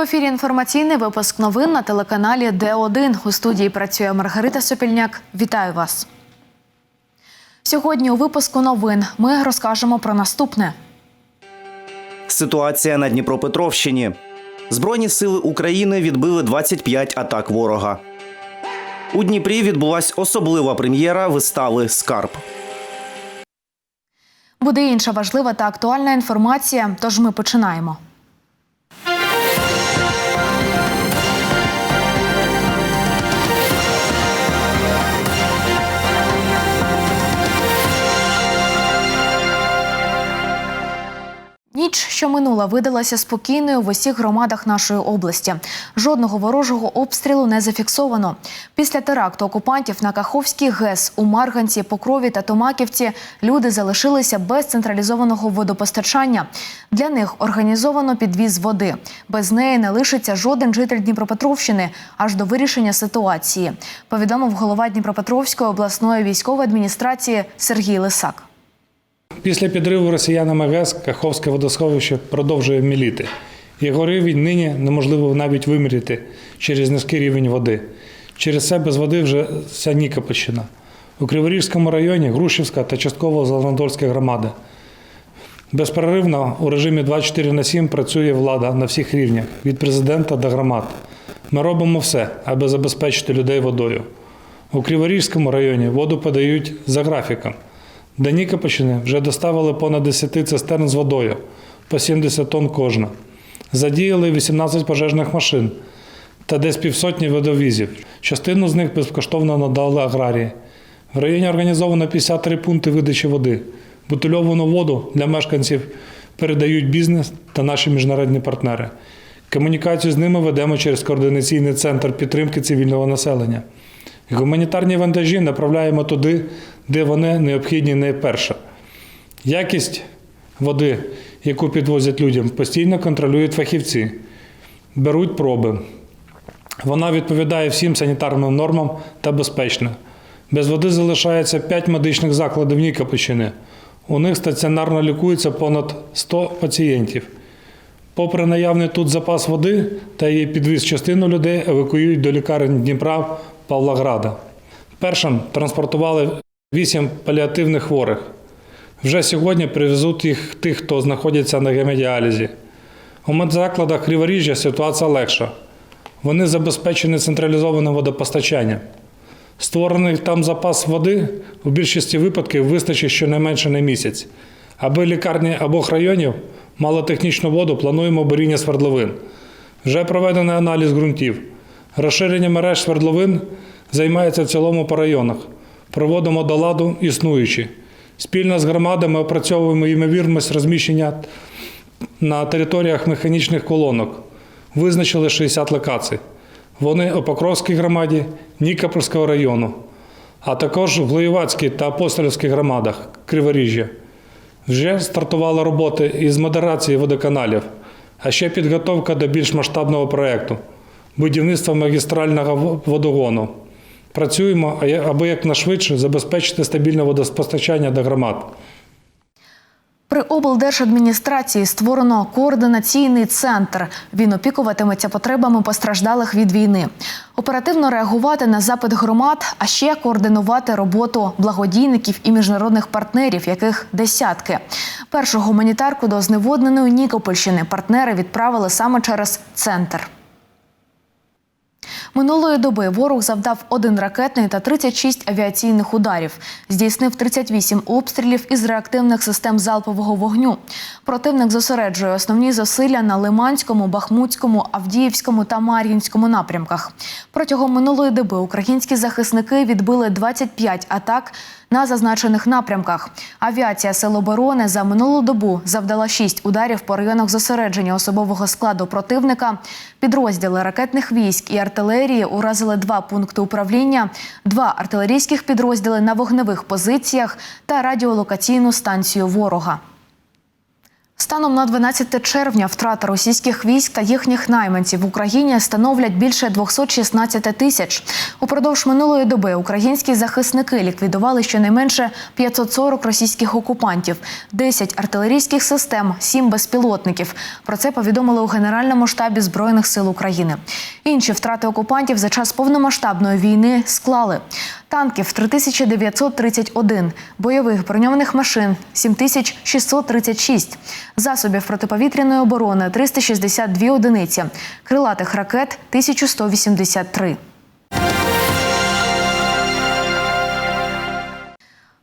В ефірі інформаційний випуск новин на телеканалі Д1. У студії працює Маргарита Сопільняк. Вітаю вас. Сьогодні у випуску новин ми розкажемо про наступне. Ситуація на Дніпропетровщині. Збройні сили України відбили 25 атак ворога. У Дніпрі відбулась особлива прем'єра вистави Скарб. Буде інша важлива та актуальна інформація. Тож ми починаємо. Що минула, видалася спокійною в усіх громадах нашої області. Жодного ворожого обстрілу не зафіксовано. Після теракту окупантів на Каховський ГЕС у Марганці, Покрові та Томаківці люди залишилися без централізованого водопостачання. Для них організовано підвіз води. Без неї не лишиться жоден житель Дніпропетровщини аж до вирішення ситуації. Повідомив голова Дніпропетровської обласної військової адміністрації Сергій Лисак. Після підриву росіянами ГЕС Каховське водосховище продовжує міліти. Його рівень нині неможливо навіть виміряти через низький рівень води. Через це без води вже вся Нікопольщина. У Криворізькому районі Грушівська та частково Зеленодольська громади. Безперервно у режимі 24 на 7 працює влада на всіх рівнях від президента до громад. Ми робимо все, аби забезпечити людей водою. У Криворізькому районі воду подають за графіком. До Нікопольщини вже доставили понад 10 цистерн з водою, по 70 тонн кожна. Задіяли 18 пожежних машин та десь півсотні водовізів. Частину з них безкоштовно надали аграрії. В районі організовано 53 пункти видачі води. Бутильовану воду для мешканців передають бізнес та наші міжнародні партнери. Комунікацію з ними ведемо через координаційний центр підтримки цивільного населення. Гуманітарні вантажі направляємо туди, де вони необхідні найперше. Якість води, яку підвозять людям, постійно контролюють фахівці, беруть проби. Вона відповідає всім санітарним нормам та безпечна. Без води залишається 5 медичних закладів Нікопольщини. У них стаціонарно лікується понад 100 пацієнтів. Попри наявний тут запас води та її підвіз частину людей евакуюють до лікарень Дніпра Павлограда. Першим транспортували 8 паліативних хворих. Вже сьогодні привезуть їх тих, хто знаходиться на гемодіалізі. У медзакладах Криворіжжя ситуація легша. Вони забезпечені централізованим водопостачанням. Створений там запас води у більшості випадків вистачить щонайменше на місяць. Аби лікарні обох районів мали технічну воду, плануємо буріння свердловин. Вже проведений аналіз ґрунтів. Розширення мереж свердловин займається в цілому по районах. Проводимо до ладу існуючі. Спільно з громадами опрацьовуємо ймовірність розміщення на територіях механічних колонок. Визначили 60 локацій. Вони у Покровській громаді, Нікопольського району, а також в Глоєвацькій та Апостольській громадах Криворіжжя. Вже стартували роботи із модерації водоканалів, а ще підготовка до більш масштабного проєкту будівництва магістрального водогону. Працюємо, аби якнайшвидше забезпечити стабільне водопостачання до громад. При облдержадміністрації створено координаційний центр. Він опікуватиметься потребами постраждалих від війни, оперативно реагувати на запит громад, а ще координувати роботу благодійників і міжнародних партнерів, яких десятки. Першу гуманітарку до зневодненої Нікопольщини партнери відправили саме через центр. Минулої доби ворог завдав один ракетний та 36 авіаційних ударів. Здійснив 38 обстрілів із реактивних систем залпового вогню. Противник зосереджує основні зусилля на Лиманському, Бахмутському, Авдіївському та Мар'їнському напрямках. Протягом минулої доби українські захисники відбили 25 атак на зазначених напрямках. Авіація Сил оборони за минулу добу завдала шість ударів по районах зосередження особового складу противника. Підрозділи ракетних військ і артилерії уразили два пункти управління, два артилерійських підрозділи на вогневих позиціях та радіолокаційну станцію ворога. Станом на 12 червня втрата російських військ та їхніх найманців в Україні становлять більше 216 тисяч. Упродовж минулої доби українські захисники ліквідували щонайменше 540 російських окупантів, 10 артилерійських систем, 7 безпілотників. Про це повідомили у Генеральному штабі Збройних сил України. Інші втрати окупантів за час повномасштабної війни склали танків 3931, бойових броньованих машин 7636, засобів протиповітряної оборони 362 одиниці, крилатих ракет 1183.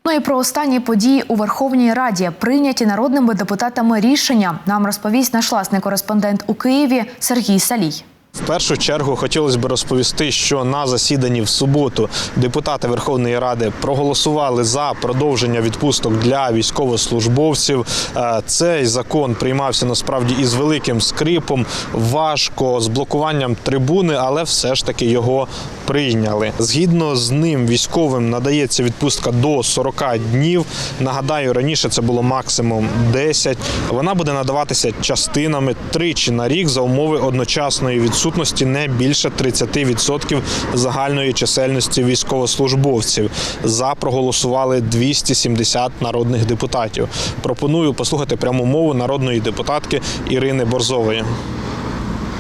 Ну і про останні події у Верховній Раді прийняті народними депутатами рішення. Нам розповість наш власний кореспондент у Києві Сергій Салій. В першу чергу хотілося б розповісти, що на засіданні в суботу депутати Верховної Ради проголосували за продовження відпусток для військовослужбовців. Е, Цей закон приймався насправді із великим скрипом, важко з блокуванням трибуни, але все ж таки його прийняли. Згідно з ним, військовим надається відпустка до 40 днів. Нагадаю, раніше це було максимум 10. Вона буде надаватися частинами тричі на рік за умови одночасної відсутності не більше 30% загальної чисельності військовослужбовців. За проголосували 270 народних депутатів. Пропоную послухати пряму мову народної депутатки Ірини Борзової.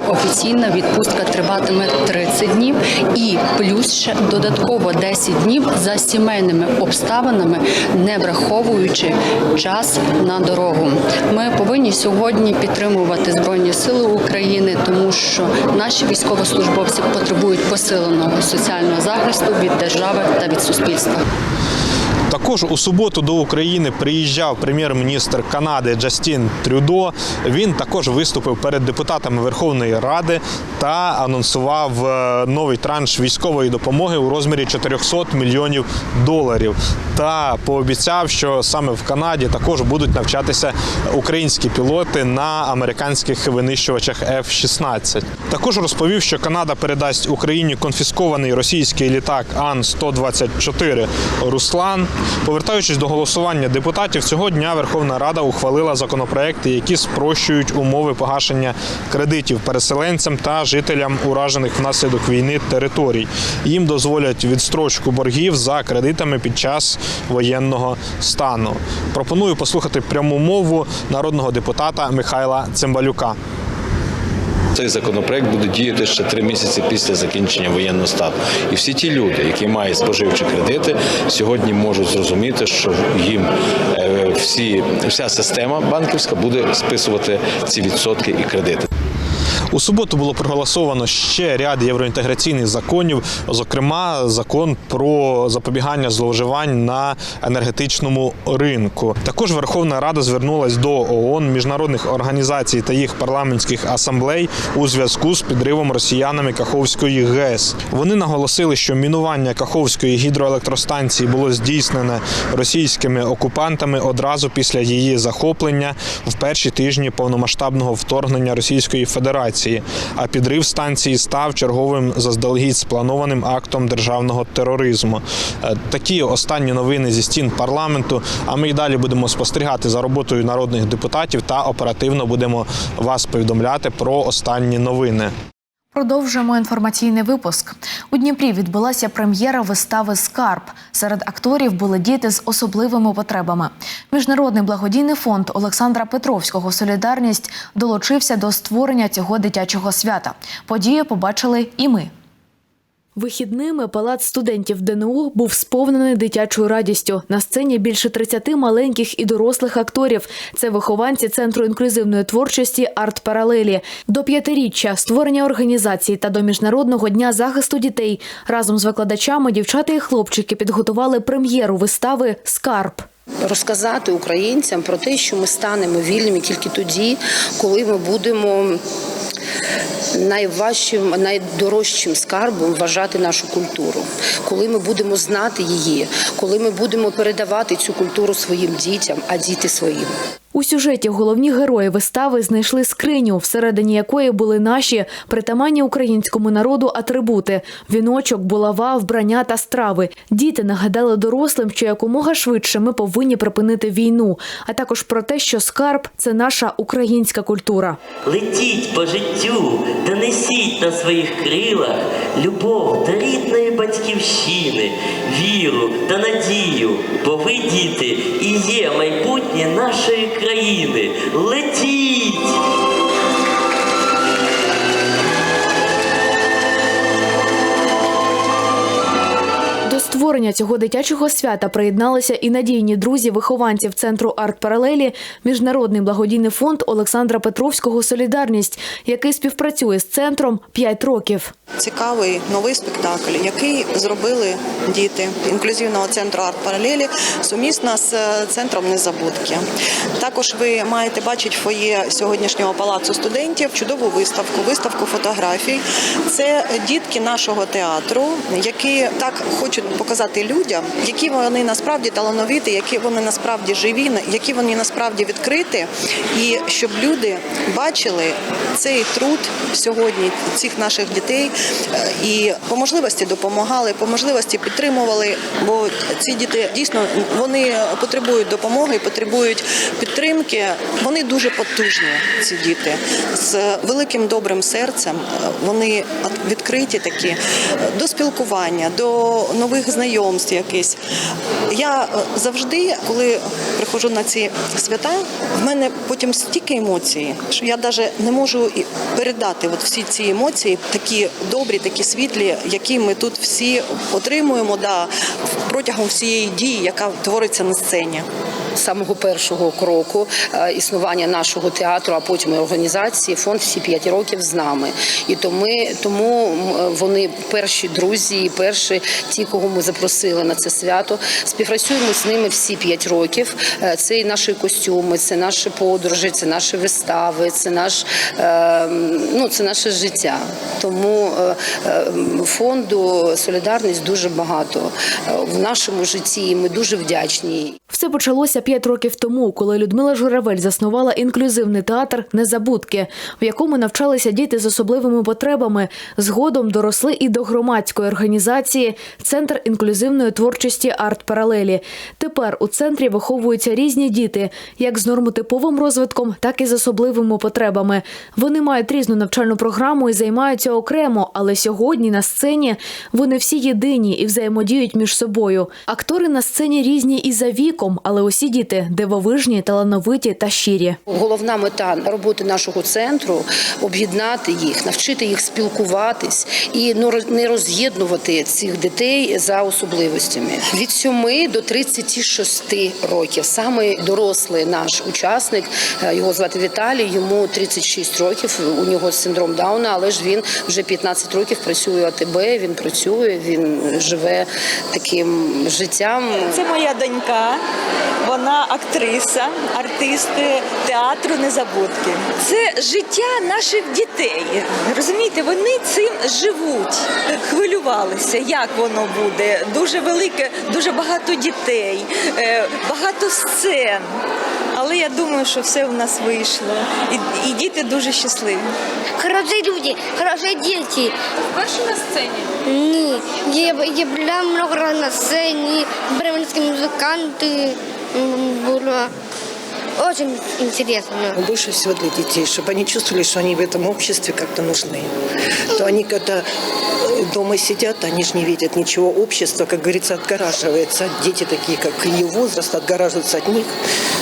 Офіційна відпустка триватиме 30 днів і плюс ще додатково 10 днів за сімейними обставинами, не враховуючи час на дорогу. Ми повинні сьогодні підтримувати збройні сили України, тому що наші військовослужбовці потребують посиленого соціального захисту від держави та від суспільства. Також у суботу до України приїжджав прем'єр-міністр Канади Джастін Трюдо. Він також виступив перед депутатами Верховної Ради та анонсував е, новий транш військової допомоги у розмірі 400 мільйонів доларів. Та пообіцяв, що саме в Канаді також будуть навчатися українські пілоти на американських винищувачах F-16. Також розповів, що Канада передасть Україні конфіскований російський літак Ан-124 Руслан. Повертаючись до голосування депутатів, цього дня Верховна Рада ухвалила законопроекти, які спрощують умови погашення кредитів переселенцям та жителям уражених внаслідок війни територій. Їм дозволять відстрочку боргів за кредитами під час воєнного стану. Пропоную послухати пряму мову народного депутата Михайла Цимбалюка. Цей законопроект буде діяти ще три місяці після закінчення воєнного стану. І всі ті люди, які мають споживчі кредити, сьогодні можуть зрозуміти, що їм е, всі, вся система банківська буде списувати ці відсотки і кредити. У суботу було проголосовано ще ряд євроінтеграційних законів, зокрема, закон про запобігання зловживань на енергетичному ринку. Також Верховна Рада звернулась до ООН, міжнародних організацій та їх парламентських асамблей у зв'язку з підривом росіянами Каховської ГЕС. Вони наголосили, що мінування Каховської гідроелектростанції було здійснене російськими окупантами одразу після її захоплення в перші тижні повномасштабного вторгнення Російської Федерації. А підрив станції став черговим заздалегідь спланованим актом державного тероризму. Е, Такі останні новини зі стін парламенту. А ми й далі будемо спостерігати за роботою народних депутатів та оперативно будемо вас повідомляти про останні новини. Продовжуємо інформаційний випуск. У Дніпрі відбулася прем'єра вистави Скарб. Серед акторів були діти з особливими потребами. Міжнародний благодійний фонд Олександра Петровського Солідарність долучився до створення цього дитячого свята. Подію побачили і ми. Вихідними палац студентів ДНУ був сповнений дитячою радістю. На сцені більше 30 маленьких і дорослих акторів. Це вихованці центру інклюзивної творчості Арт Паралелі. До п'ятиріччя створення організації та до міжнародного дня захисту дітей разом з викладачами дівчата і хлопчики підготували прем'єру вистави Скарб. розказати українцям про те, що ми станемо вільними тільки тоді, коли ми будемо найважчим, найдорожчим скарбом вважати нашу культуру, коли ми будемо знати її, коли ми будемо передавати цю культуру своїм дітям, а діти своїм. У сюжеті головні герої вистави знайшли скриню, всередині якої були наші притаманні українському народу атрибути: віночок, булава, вбрання та страви. Діти нагадали дорослим, що якомога швидше ми повинні припинити війну, а також про те, що скарб це наша українська культура. Летіть по життю та несіть на своїх крилах любов до рідної батьківщини, віру та надію, бо ви, діти, і є майбутнє нашої країни. Летіть! Створення цього дитячого свята приєдналися і надійні друзі вихованців центру арт паралелі, міжнародний благодійний фонд Олександра Петровського Солідарність, який співпрацює з центром 5 років. Цікавий новий спектакль, який зробили діти інклюзивного центру арт паралелі сумісно з е, центром незабудки. Також ви маєте бачити фоє сьогоднішнього палацу студентів чудову виставку, виставку фотографій. Це дітки нашого театру, які так хочуть показати людям, які вони насправді талановиті, які вони насправді живі, які вони насправді відкриті, і щоб люди бачили цей труд сьогодні цих наших дітей е, і по можливості допомагали, по можливості підтримували. Бо ці діти дійсно вони потребують допомоги, потребують підтримки. Вони дуже потужні, ці діти з великим добрим серцем. Е, Вони відкриті такі е, до спілкування, до нових знайомств. Якись я е, завжди, коли приходжу на ці свята, в мене потім стільки емоцій, що я навіть не можу передати от всі ці емоції, такі добрі, такі світлі, які ми тут всі отримуємо да, протягом всієї дії, яка твориться на сцені. Самого першого кроку е, існування нашого театру, а потім і організації, фонд всі п'ять років з нами. І тому, тому вони перші друзі, і перші ті, кого ми запросили на це свято. Співпрацюємо з ними всі п'ять років. Е, Це і наші костюми, це наші подорожі, це наші вистави, це наш е, ну це наше життя. Тому е, е, фонду солідарність дуже багато е, в нашому житті. Ми дуже вдячні. Все почалося п'ять років тому, коли Людмила Журавель заснувала інклюзивний театр Незабудки, в якому навчалися діти з особливими потребами. Згодом доросли і до громадської організації Центр інклюзивної творчості Арт Паралелі. Тепер у центрі виховуються різні діти, як з нормотиповим розвитком, так і з особливими потребами. Вони мають різну навчальну програму і займаються окремо, але сьогодні на сцені вони всі єдині і взаємодіють між собою. Актори на сцені різні і за віком, але усі діти дивовижні, талановиті та щирі. Головна мета роботи нашого центру об'єднати їх, навчити їх спілкуватись і ну, не роз'єднувати цих дітей за особливостями. Від 7 до 36 років. Саме дорослий наш учасник, е, його звати Віталій, йому 36 років. У нього синдром Дауна, але ж він вже 15 років працює у АТБ. Він працює, він живе таким життям. Це моя донька Вона актриса, артист театру Незабудки. Це життя наших дітей. Розумієте, вони цим живуть. Хвилювалися, як воно буде. Дуже велике, дуже багато дітей, е, багато сцен. Але я думаю, що все у нас вийшло. І, і діти дуже щасливі. Хорошие люди, хорошие дети. Перші на сцені. Ні, я, я была много раз на сцене, бременские музыканты м, Было. Очень интересно. Больше всего для детей, чтобы они чувствовали, что они в этом обществе как-то нужны. То они когда э, дома сидят, они же не видят ничего. Общество, как говорится, отгораживается. Дети такие, как ее возраст, отгораживаются от них.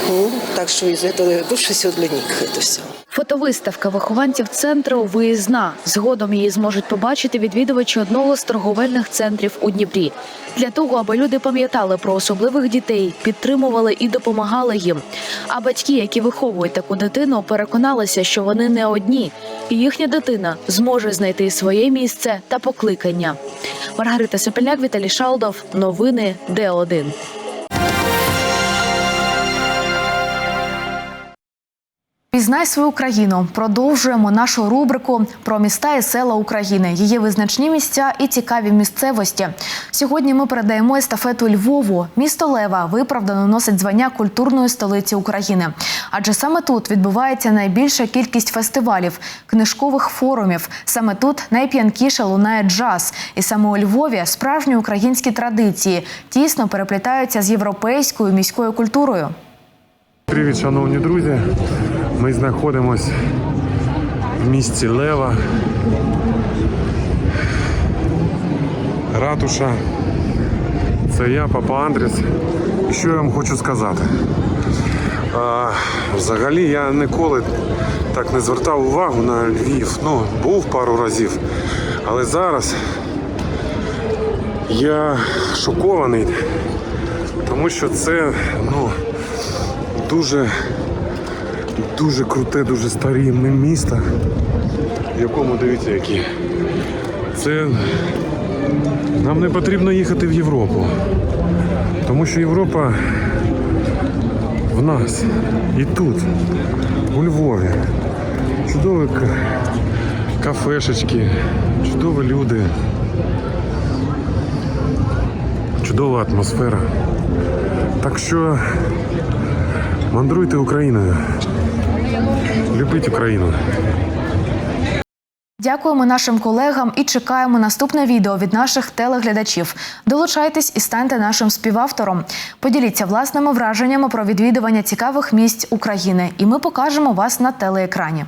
Ну, так что из этого больше всего для них это все. Фотовиставка вихованців центру виїзна. Згодом її зможуть побачити відвідувачі одного з торговельних центрів у Дніпрі. Для того, аби люди пам'ятали про особливих дітей, підтримували і допомагали їм. А батьки, які виховують таку дитину, переконалися, що вони не одні, і їхня дитина зможе знайти своє місце та покликання. Маргарита Сопеляк, Віталій Шалдов. Новини Д1. Пізнай свою країну. Продовжуємо нашу рубрику про міста і села України, її визначні місця і цікаві місцевості. Сьогодні ми передаємо естафету Львову. Місто Лева виправдано носить звання культурної столиці України. Адже саме тут відбувається найбільша кількість фестивалів, книжкових форумів. Саме тут найп'янкіше лунає джаз. І саме у Львові справжні українські традиції тісно переплітаються з європейською міською культурою. Привіт, шановні друзі. Ми знаходимось в місті Лева. Ратуша. Це я, папа Андріс. І що я вам хочу сказати? А, взагалі я ніколи так не звертав увагу на Львів. Ну, був пару разів. Але зараз я шокований, тому що це, ну, дуже, дуже круте, дуже старинне місто, в якому дивіться які. Це нам не потрібно їхати в Європу. Тому що Європа в нас і тут, у Львові. Чудові кафешечки, чудові люди, чудова атмосфера. Так що Мандруйте Україною. Любіть Україну. Дякуємо нашим колегам і чекаємо наступне відео від наших телеглядачів. Долучайтесь і станьте нашим співавтором. Поділіться власними враженнями про відвідування цікавих місць України, і ми покажемо вас на телеекрані.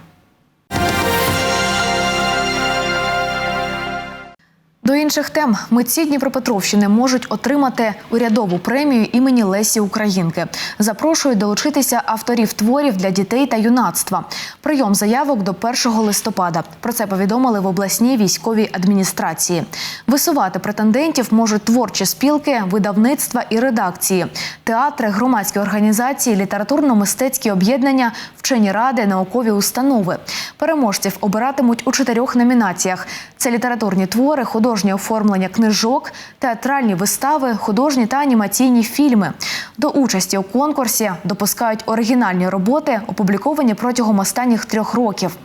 До інших тем митці Дніпропетровщини можуть отримати урядову премію імені Лесі Українки. Запрошують долучитися авторів творів для дітей та юнацтва. Прийом заявок до 1 листопада. Про це повідомили в обласній військовій адміністрації. Висувати претендентів можуть творчі спілки, видавництва і редакції, театри, громадські організації, літературно-мистецькі об'єднання, вчені ради, наукові установи. Переможців обиратимуть у чотирьох номінаціях: це літературні твори, художнє оформлення книжок, театральні вистави, художні та анімаційні фільми. До участі у конкурсі допускають оригінальні роботи, опубліковані протягом останніх трьох років.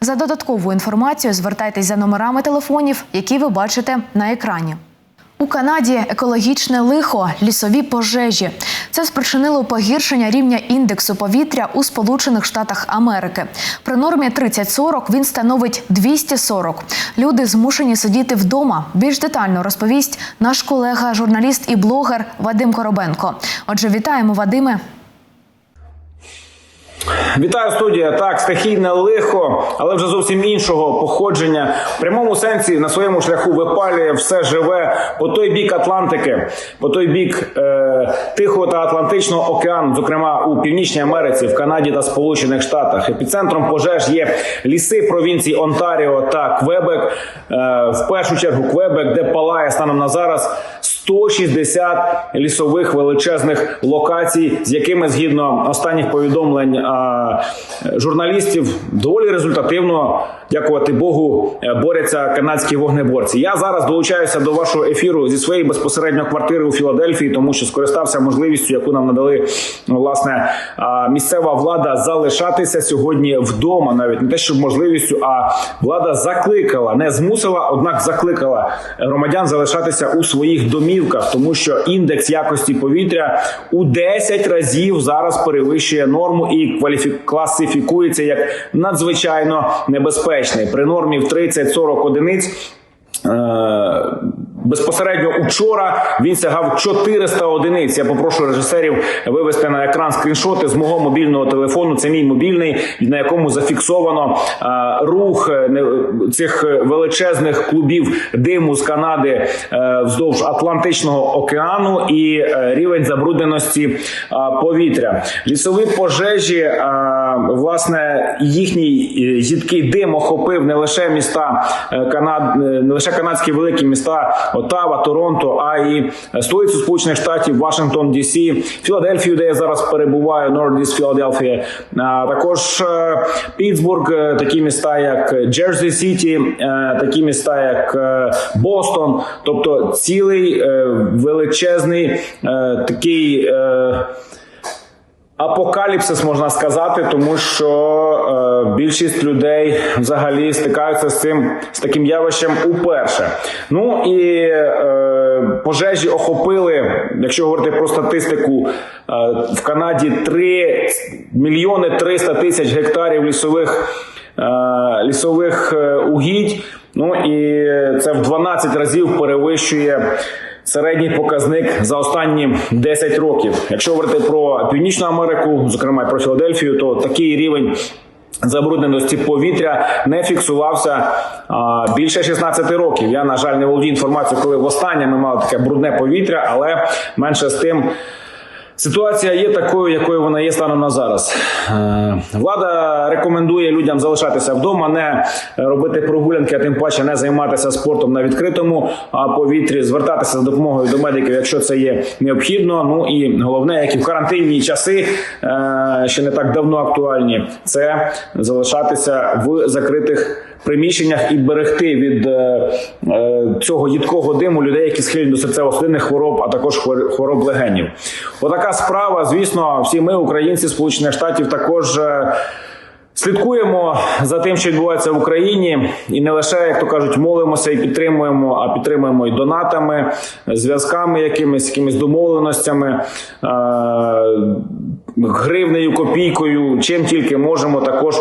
За додаткову інформацію звертайтесь за номерами телефонів, які ви бачите на екрані. У Канаді екологічне лихо, лісові пожежі. Це спричинило погіршення рівня індексу повітря у Сполучених Штатах Америки. При нормі 30-40 він становить 240. Люди змушені сидіти вдома. Більш детально розповість наш колега, журналіст і блогер Вадим Коробенко. Отже, вітаємо, Вадиме. Вітаю студія. Так, стихійне лихо, але вже зовсім іншого походження. В прямому сенсі на своєму шляху випалює все живе по той бік Атлантики, по той бік е, Тихого та Атлантичного океану, зокрема у Північній Америці, в Канаді та Сполучених Штатах. Епіцентром пожеж є ліси провінцій Онтаріо та Квебек. Е, в першу чергу Квебек, де палає станом на зараз 160 лісових величезних локацій, з якими згідно останніх повідомлень журналістів доволі результативно, дякувати Богу, е, борються канадські вогнеборці. Я зараз долучаюся до вашого ефіру зі своєї безпосередньо квартири у Філадельфії, тому що скористався можливістю, яку нам надали ну, власне місцева влада залишатися сьогодні вдома, навіть не те, що можливістю, а влада закликала, не змусила, однак закликала громадян залишатися у своїх домівках, тому що індекс якості повітря у 10 разів зараз перевищує норму і класифікується як надзвичайно небезпечний при нормі в 30-40 одиниць. Е, Безпосередньо учора він сягав 400 одиниць. Я попрошу режисерів вивести на екран скріншоти з мого мобільного телефону. Це мій мобільний, на якому зафіксовано е, рух е, цих величезних клубів диму з Канади вздовж Атлантичного океану і рівень забрудненості повітря. Лісові пожежі, власне, їхній їдкий дим охопив не лише міста Канад, е, не лише канадські великі міста Отава, Торонто, а і столицю Сполучених Штатів, Вашингтон, Дісі, Філадельфію, де я зараз перебуваю, Нордіс, Філадельфія, також е, Пітсбург, е, такі міста, як Джерсі Сіті, е, такі міста, як е, Бостон, тобто цілий е, величезний е, такий. Апокаліпсис, можна сказати, тому що е, більшість людей взагалі стикаються з цим з таким явищем уперше. Ну і е, пожежі охопили, якщо говорити про статистику, е, в Канаді 3 мільйони 300 тисяч гектарів лісових, е, лісових е, угідь. Ну і це в 12 разів перевищує середній показник за останні 10 років. Якщо говорити про Північну Америку, зокрема про Філадельфію, то такий рівень. Забрудненості повітря не фіксувався а, більше 16 років. Я на жаль не володію інформацією, коли востаннє ми мали таке брудне повітря, але менше з тим Ситуація є такою, якою вона є станом на зараз. Е, Влада рекомендує людям залишатися вдома, не робити прогулянки, а тим паче не займатися спортом на відкритому повітрі, звертатися за допомогою до медиків, якщо це є необхідно. Ну і головне, як і в карантинні часи е, ще не так давно актуальні, це залишатися в закритих приміщеннях і берегти від е, е, цього їдкого диму людей, які схильні до серцево-судинних хвороб, а також хвор- хвороб легенів. Отака справа. Звісно, всі ми, українці Сполучених Штатів, також. е, Слідкуємо за тим, що відбувається в Україні, і не лише, як то кажуть, молимося і підтримуємо, а підтримуємо і донатами, зв'язками, якимись якимись домовленостями, гривнею, копійкою, чим тільки можемо також.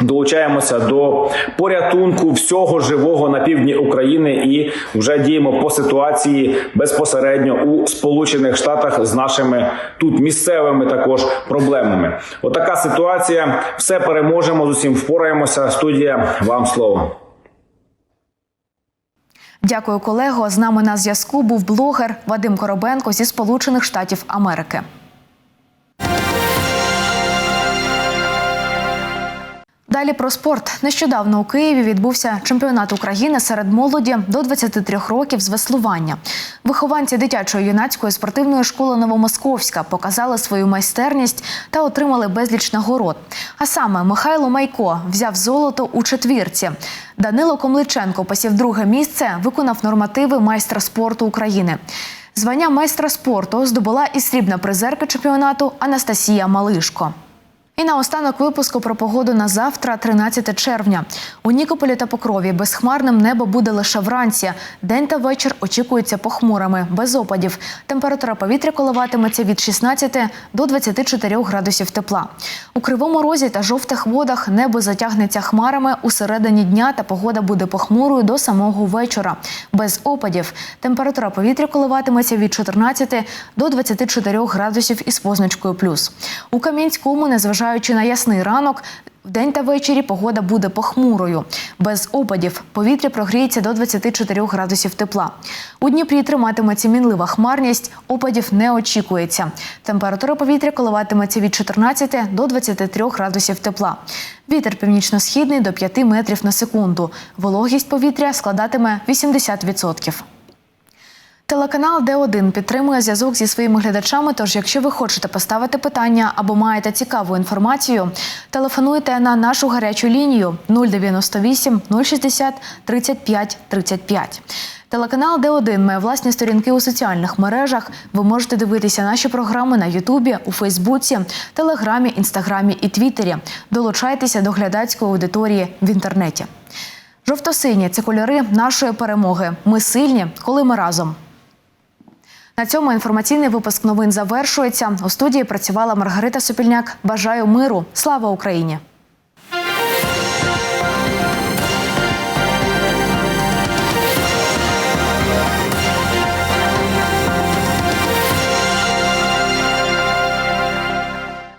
Долучаємося до порятунку всього живого на півдні України і вже діємо по ситуації безпосередньо у Сполучених Штатах з нашими тут місцевими також проблемами. Отака ситуація. Все переможемо з усім впораємося. Студія вам слово. Дякую, колего. З нами на зв'язку був блогер Вадим Коробенко зі Сполучених Штатів Америки. Далі про спорт. Нещодавно у Києві відбувся чемпіонат України серед молоді до 23 років з веслування. Вихованці дитячої юнацької спортивної школи Новомосковська показали свою майстерність та отримали безліч нагород. А саме Михайло Майко взяв золото у четвірці. Данило Комличенко посів друге місце, виконав нормативи майстра спорту України. Звання майстра спорту здобула і срібна призерка чемпіонату Анастасія Малишко. І наостанок випуску про погоду на завтра, 13 червня. У Нікополі та Покрові безхмарним небо буде лише вранці. День та вечір очікуються похмурими, без опадів. Температура повітря коливатиметься від 16 до 24 градусів тепла. У Кривому Розі та жовтих водах небо затягнеться хмарами у середині дня та погода буде похмурою до самого вечора. Без опадів. Температура повітря коливатиметься від 14 до 24 градусів із позначкою плюс. У Кам'янському, незважаючи на ясний ранок, Вдень та ввечері погода буде похмурою. Без опадів повітря прогріється до 24 градусів тепла. У Дніпрі триматиметься мінлива хмарність, опадів не очікується. Температура повітря коливатиметься від 14 до 23 градусів тепла. Вітер північно-східний до 5 метрів на секунду. Вологість повітря складатиме 80%. Телеканал Д1 підтримує зв'язок зі своїми глядачами. Тож, якщо ви хочете поставити питання або маєте цікаву інформацію, телефонуйте на нашу гарячу лінію 098 060 35 35. Телеканал Д1 має власні сторінки у соціальних мережах. Ви можете дивитися наші програми на Ютубі, у Фейсбуці, Телеграмі, Інстаграмі і Твіттері. Долучайтеся до глядацької аудиторії в інтернеті. Жовто-сині це кольори нашої перемоги. Ми сильні, коли ми разом. На цьому інформаційний випуск новин завершується. У студії працювала Маргарита Сопільняк. Бажаю миру. Слава Україні!